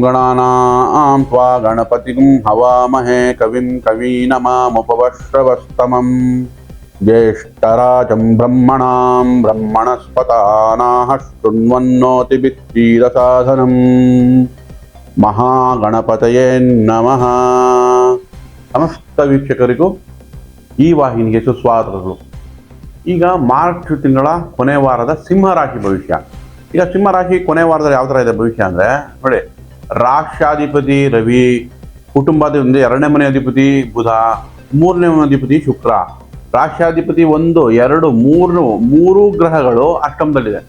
गणानां त्वा गणपतिं हवामहे कविं कवीनमामुपवश्रवस्तमम् ज्येष्ठराजं ब्रह्मणां ब्रह्मणस्पतानाः शृण्वन्नोतिभित्तीरसाधनम् ಮಹಾಗಣಪತಯೇ ನಮಃ ಸಮಸ್ತ ವೀಕ್ಷಕರಿಗೂ ಈ ವಾಹಿನಿಗೆ ಸುಸ್ವಾಗತಗಳು ಈಗ ಮಾರ್ಚ್ ತಿಂಗಳ ಕೊನೆ ವಾರದ ಸಿಂಹರಾಶಿ ಭವಿಷ್ಯ ಈಗ ಸಿಂಹರಾಶಿ ಕೊನೆ ವಾರದಲ್ಲಿ ಯಾವ ಥರ ಇದೆ ಭವಿಷ್ಯ ಅಂದರೆ ನೋಡಿ ರಾಷ್ಟ್ರಾಧಿಪತಿ ರವಿ ಕುಟುಂಬದಿಂದ ಎರಡನೇ ಮನೆ ಅಧಿಪತಿ ಬುಧ, ಮೂರನೇ ಮನೆ ಅಧಿಪತಿ ಶುಕ್ರ. ರಾಕ್ಷಾಧಿಪತಿ ಒಂದು, ಎರಡು ಮೂರು ಮೂರು ಗ್ರಹಗಳು ಅಷ್ಟಮದಲ್ಲಿದೆ.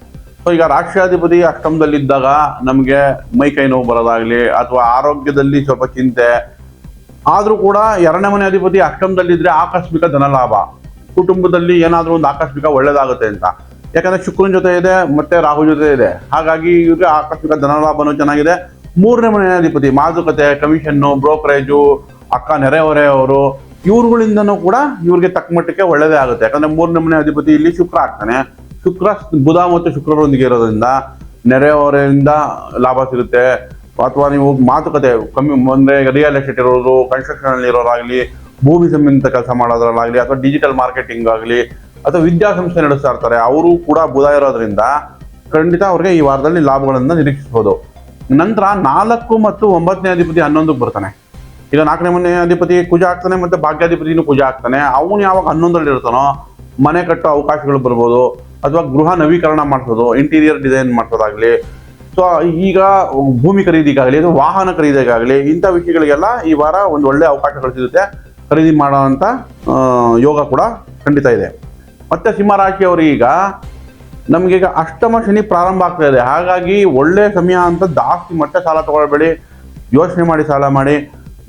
ಸೊ ಈಗ ರಾಷ್ಟ್ರಾಧಿಪತಿ ಅಷ್ಟಮದಲ್ಲಿದ್ದಾಗ ನಮಗೆ ಮೈ ಕೈ ನೋವು ಬರೋದಾಗಲಿ ಅಥವಾ ಆರೋಗ್ಯದಲ್ಲಿ ಸ್ವಲ್ಪ ಚಿಂತೆ. ಆದರೂ ಕೂಡ ಎರಡನೇ ಮನೆ ಅಧಿಪತಿ ಅಷ್ಟಮದಲ್ಲಿದ್ದರೆ ಆಕಸ್ಮಿಕ ಧನಲಾಭ. ಕುಟುಂಬದಲ್ಲಿ ಏನಾದರೂ ಒಂದು ಆಕಸ್ಮಿಕ ಒಳ್ಳೆಯದಾಗುತ್ತೆ ಅಂತ. ಯಾಕಂದರೆ ಶುಕ್ರನ ಜೊತೆ ಇದೆ, ಮತ್ತೆ ರಾಹು ಜೊತೆ ಇದೆ. ಹಾಗಾಗಿ ಇವರಿಗೆ ಆಕಸ್ಮಿಕ ಧನಲಾಭನೂ ಚೆನ್ನಾಗಿದೆ. ಮೂರನೇ ಮನೆ ಅಧಿಪತಿ ಮಾತುಕತೆ, ಕಮಿಷನ್ನು, ಬ್ರೋಕರೇಜು, ಅಕ್ಕ ನೆರೆಹೊರೆಯವರು ಇವ್ರುಗಳಿಂದನೂ ಕೂಡ ಇವ್ರಿಗೆ ತಕ್ಕ ಮಟ್ಟಕ್ಕೆ ಒಳ್ಳೇದೇ ಆಗುತ್ತೆ. ಯಾಕಂದ್ರೆ ಮೂರನೇ ಮನೆ ಅಧಿಪತಿ ಇಲ್ಲಿ ಶುಕ್ರ ಆಗ್ತಾನೆ. ಶುಕ್ರ ಬುಧ ಮತ್ತು ಶುಕ್ರರೊಂದಿಗೆ ಇರೋದ್ರಿಂದ ನೆರೆಹೊರೆಯಿಂದ ಲಾಭ ಸಿಗುತ್ತೆ. ಅಥವಾ ನೀವು ಮಾತುಕತೆ, ಕಮ್ಮಿ ಅಂದ್ರೆ ರಿಯಲ್ ಎಸ್ಟೇಟ್ ಇರೋರು ಕನ್ಸ್ಟ್ರಕ್ಷನ್ ಅಲ್ಲಿ ಇರೋರಾಗ್ಲಿ, ಭೂಮಿ ಸಂಬಂಧಿತ ಕೆಲಸ ಮಾಡೋದ್ರಲ್ಲಾಗಲಿ, ಅಥವಾ ಡಿಜಿಟಲ್ ಮಾರ್ಕೆಟಿಂಗ್ ಆಗಲಿ, ಅಥವಾ ವಿದ್ಯಾಸಂಸ್ಥೆ ನಡೆಸ್ತಾ ಇರ್ತಾರೆ, ಅವರು ಕೂಡ ಬುಧ ಇರೋದ್ರಿಂದ ಖಂಡಿತ ಅವ್ರಿಗೆ ಈ ವಾರದಲ್ಲಿ ಲಾಭಗಳನ್ನು ನಿರೀಕ್ಷಿಸಬಹುದು. ನಂತರ ನಾಲ್ಕು ಮತ್ತು ಒಂಬತ್ತನೇ ಅಧಿಪತಿ ಹನ್ನೊಂದಕ್ಕೆ ಬರ್ತಾನೆ. ಈಗ ನಾಲ್ಕನೇ ಮನೆ ಅಧಿಪತಿ ಕುಜ ಆಗ್ತಾನೆ ಮತ್ತೆ ಭಾಗ್ಯಾಧಿಪತಿನೂ ಕುಜ ಆಗ್ತಾನೆ. ಅವನು ಯಾವಾಗ ಹನ್ನೊಂದರಲ್ಲಿ ಇರ್ತಾನೋ ಮನೆ ಕಟ್ಟೋ ಅವಕಾಶಗಳು ಬರ್ಬೋದು ಅಥವಾ ಗೃಹ ನವೀಕರಣ ಮಾಡಿಸೋದು ಇಂಟೀರಿಯರ್ ಡಿಸೈನ್ ಮಾಡಿಸೋದಾಗ್ಲಿ ಸೊ ಈಗ ಭೂಮಿ ಖರೀದಿಗಾಗಲಿ ಅಥವಾ ವಾಹನ ಖರೀದಿಗಾಗಲಿ ಇಂಥ ವಿಷಯಗಳಿಗೆಲ್ಲ ಈ ವಾರ ಒಂದು ಒಳ್ಳೆ ಅವಕಾಶಗಳು ಸಿಗುತ್ತೆ. ಖರೀದಿ ಆ, ಯೋಗ ಕೂಡ ಖಂಡಿತ ಇದೆ. ಮತ್ತೆ ಸಿಂಹರಾಶಿಯವರು ಈಗ ನಮ್ಗೀಗ ಅಷ್ಟಮ ಶನಿ ಪ್ರಾರಂಭ ಆಗ್ತಾ ಇದೆ. ಹಾಗಾಗಿ ಒಳ್ಳೆ ಸಮಯ ಅಂತ ಜಾಸ್ತಿ ಮತ್ತೆ ಸಾಲ ತಗೊಳ್ಬೇಡಿ. ಯೋಚನೆ ಮಾಡಿ ಸಾಲ ಮಾಡಿ.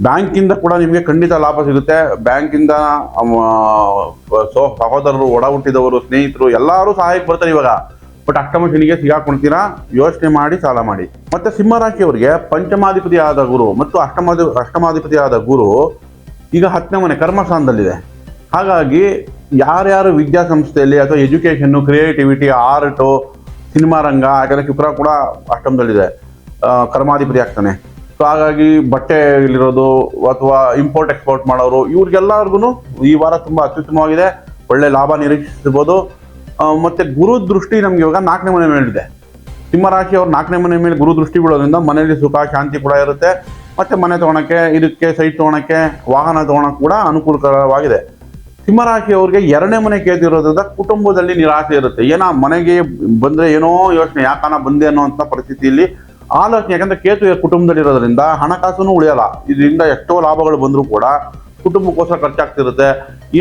ಬ್ಯಾಂಕಿಂದ ಕೂಡ ನಿಮಗೆ ಖಂಡಿತ ಲಾಭ ಸಿಗುತ್ತೆ. ಬ್ಯಾಂಕಿಂದ ಸಹೋದರರು, ಒಡ ಹುಟ್ಟಿದವರು, ಸ್ನೇಹಿತರು ಎಲ್ಲರೂ ಸಹಾಯಕ್ಕೆ ಬರ್ತಾರೆ ಇವಾಗ. ಬಟ್ ಅಷ್ಟಮ ಶನಿಗೆ ಸಿಗಾಕೊಳ್ತೀರಾ ಯೋಚನೆ ಮಾಡಿ ಸಾಲ ಮಾಡಿ. ಮತ್ತೆ ಸಿಂಹರಾಶಿಯವರಿಗೆ ಪಂಚಮಾಧಿಪತಿ ಆದ ಗುರು ಮತ್ತು ಅಷ್ಟಮಾಧಿ ಅಷ್ಟಮಾಧಿಪತಿ ಆದ ಗುರು ಈಗ ಹತ್ತನೇ ಮನೆ ಕರ್ಮಸ್ಥಾನದಲ್ಲಿದೆ. ಹಾಗಾಗಿ ಯಾರ್ಯಾರು ವಿದ್ಯಾಸಂಸ್ಥೆಯಲ್ಲಿ ಅಥವಾ ಎಜುಕೇಷನ್ನು, ಕ್ರಿಯೇಟಿವಿಟಿ, ಆರ್ಟು, ಸಿನಿಮಾ ರಂಗ ಯಾಕಂದರೆ ಶುಕ್ರ ಕೂಡ ಅಷ್ಟಮದಲ್ಲಿದೆ ಕರ್ಮಾಧಿಪತಿ ಆಗ್ತಾನೆ. ಸೊ ಹಾಗಾಗಿ ಬಟ್ಟೆ ಇಲ್ಲಿರೋದು ಅಥವಾ ಇಂಪೋರ್ಟ್ ಎಕ್ಸ್ಪೋರ್ಟ್ ಮಾಡೋರು ಇವ್ರಿಗೆಲ್ಲರಿಗೂ ಈ ವಾರ ತುಂಬ ಅತ್ಯುತ್ತಮವಾಗಿದೆ. ಒಳ್ಳೆ ಲಾಭ ನಿರೀಕ್ಷಿಸಬಹುದು. ಮತ್ತು ಮತ್ತೆ ಗುರು ದೃಷ್ಟಿ ನಮ್ಗೆ ಇವಾಗ ನಾಲ್ಕನೇ ಮನೆ ಮೇಲಿದೆ. ಸಿಂಹರಾಶಿ ಅವ್ರ ನಾಲ್ಕನೇ ಮನೆ ಮೇಲೆ ಗುರು ದೃಷ್ಟಿ ಬೀಳೋದ್ರಿಂದ ಮನೆಯಲ್ಲಿ ಸುಖ, ಶಾಂತಿ ಕೂಡ ಇರುತ್ತೆ. ಮತ್ತೆ ಮನೆ ತಗೋಣಕ್ಕೆ ಇದಕ್ಕೆ, ಸೈಟ್ ತಗೋಣಕ್ಕೆ ವಾಹನ ತಗೋಣಕ್ಕೆ ಕೂಡ ಅನುಕೂಲಕರವಾಗಿದೆ. ಸಿಂಹರಾಶಿ ಅವ್ರಿಗೆ ಎರಡನೇ ಮನೆ ಕೇಳ್ತಿರೋದ್ರಿಂದ ಕುಟುಂಬದಲ್ಲಿ ನಿರಾಸೆ ಇರುತ್ತೆ. ಏನೋ ಮನೆಗೆ ಬಂದ್ರೆ ಏನೋ ಯೋಚನೆ ಯಾಕನ ಬಂದೆ ಅನ್ನೋಂಥ ಪರಿಸ್ಥಿತಿಯಲ್ಲಿ ಆಲೋಚನೆ. ಯಾಕಂದ್ರೆ ಕೇತು ಕುಟುಂಬದಲ್ಲಿ ಇರೋದ್ರಿಂದ ಹಣಕಾಸು ಉಳಿಯಲ್ಲ. ಇದರಿಂದ ಎಷ್ಟೋ ಲಾಭಗಳು ಬಂದರೂ ಕೂಡ ಕುಟುಂಬಕ್ಕೋಸ್ಕರ ಖರ್ಚಾಗ್ತಿರುತ್ತೆ.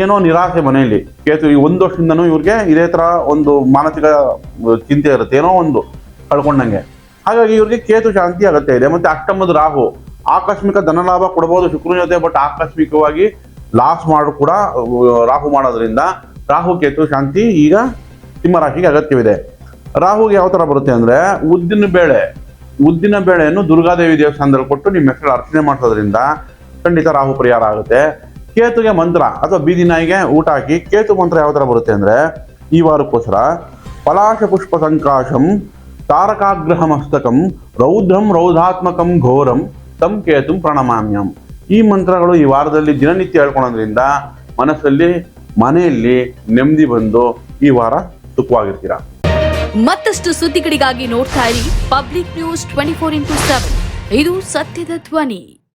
ಏನೋ ನಿರಾಸೆ ಮನೆಯಲ್ಲಿ. ಕೇತು ಈ ಒಂದು ವರ್ಷದಿಂದನೂ ಇವ್ರಿಗೆ ಇದೇ ಥರ ಒಂದು ಮಾನಸಿಕ ಚಿಂತೆ ಇರುತ್ತೆ. ಏನೋ ಒಂದು ಕಳ್ಕೊಂಡಂಗೆ. ಹಾಗಾಗಿ ಇವ್ರಿಗೆ ಕೇತು ಶಾಂತಿ ಅಗತ್ಯ ಇದೆ. ಮತ್ತೆ ಅಷ್ಟಮದ ರಾಹು, ಆಕಸ್ಮಿಕ ಧನಲಾಭ ಕೊಡಬಹುದು ಶುಕ್ರನ ಜೊತೆ, ಬಟ್ ಆಕಸ್ಮಿಕವಾಗಿ ಲಾಸ್ ಮಾಡು ಕೂಡ ರಾಹು ಮಾಡೋದ್ರಿಂದ ರಾಹು, ಕೇತು, ಶಾಂತಿ ಈಗ ಸಿಂಹರಾಶಿಗೆ ಅಗತ್ಯವಿದೆ. ರಾಹುಗೆ ಯಾವ ತರ ಬರುತ್ತೆ ಅಂದ್ರೆ ಉದ್ದಿನ ಬೇಳೆ, ಉದ್ದಿನ ಬೇಳೆಯನ್ನು ದುರ್ಗಾದೇವಿ ದೇವಸ್ಥಾನದಲ್ಲಿ ಕೊಟ್ಟು ನಿಮ್ಮ ಹೆಸರು ಅರ್ಚನೆ ಮಾಡಿಸೋದ್ರಿಂದ ಖಂಡಿತ ರಾಹು ಪರಿಹಾರ ಆಗುತ್ತೆ. ಕೇತುಗೆ ಮಂತ್ರ ಅಥವಾ ಬೀದಿ ನಾಯಿಗೆ ಊಟ ಹಾಕಿ, ಕೇತು ಮಂತ್ರ ಯಾವ ತರ ಬರುತ್ತೆ ಅಂದ್ರೆ ಈ ವಾರಕ್ಕೋಸ್ಕರ ಪಲಾಶ ಪುಷ್ಪ ಸಂಕಾಶಂ ತಾರಕಾಗ್ರಹ ಮಸ್ತಕಂ ರೌದ್ರಂ ರೌಧಾತ್ಮಕಂ ಘೋರಂ ತಂ ಕೇತುಂ ಪ್ರಣಮಾಮ್ಯಂ. ಈ ಮಂತ್ರಗಳು ಈ ವಾರದಲ್ಲಿ ದಿನನಿತ್ಯ ಹೇಳ್ಕೊಳೋದ್ರಿಂದ ಮನಸ್ಸಲ್ಲಿ, ಮನೆಯಲ್ಲಿ ನೆಮ್ಮದಿ ಬಂದು ಈ ವಾರ ಸುಖವಾಗಿರ್ತೀರಾ? ಮತ್ತಷ್ಟು ಸುದ್ದಿಗಳಿಗಾಗಿ ನೋಡ್ತಾ ಇರಿ public news twenty four into seven. ಇದು ಸತ್ಯದ ಧ್ವನಿ.